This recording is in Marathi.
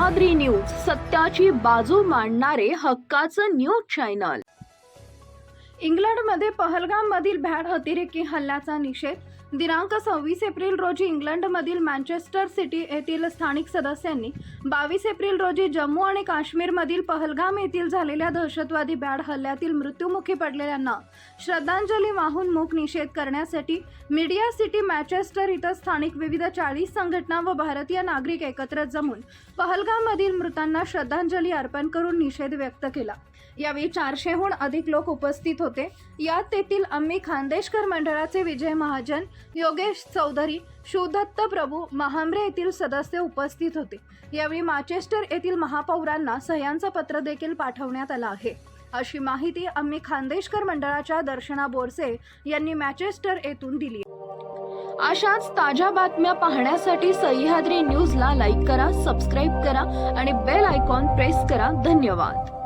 सह्याद्री न्यूज सत्याची बाजू मांडणारे हक्काचं न्यूज चॅनल. इंग्लंडमध्ये पहलगाम मधील भ्याड अतिरेकी हल्ल्याचा निषेध? दिनांक सव्वीस एप्रिल रोजी इंग्लंडमधील मँचेस्टर सिटी येथील स्थानिक सदस्यांनी बावीस एप्रिल रोजी जम्मू आणि काश्मीरमधील पहलगाम येथील झालेल्या दहशतवादी बॅड हल्ल्यातील मृत्युमुखी पडलेल्यांना श्रद्धांजली वाहून मूक निषेध करण्यासाठी मीडिया सिटी मॅचेस्टर इथं स्थानिक विविध चाळीस संघटना व भारतीय नागरिक एकत्र जमून पहलगाममधील मृतांना श्रद्धांजली अर्पण करून निषेध व्यक्त केला. यावेळी चारशेहून अधिक लोक उपस्थित होते. यात तेथील अम्मी खानदेशकर मंडळाचे विजय महाजन योगेश चौधरी शिवदत्त प्रभू महांब्रे येथील सदस्य उपस्थित होते. यावेळी माचेस्टर येथील महापौरांना सह्यांचं पत्र देखील पाठवण्यात आलं आहे. अशी माहिती आम्ही खानदेशकर मंडळाच्या दर्शना बोरसे यांनी मॅचेस्टर येथून दिली अशाच ताज्या बातम्या पाहण्यासाठी सह्याद्री न्यूजला लाईक करा सबस्क्राईब करा आणि बेल आयकॉन प्रेस करा. धन्यवाद.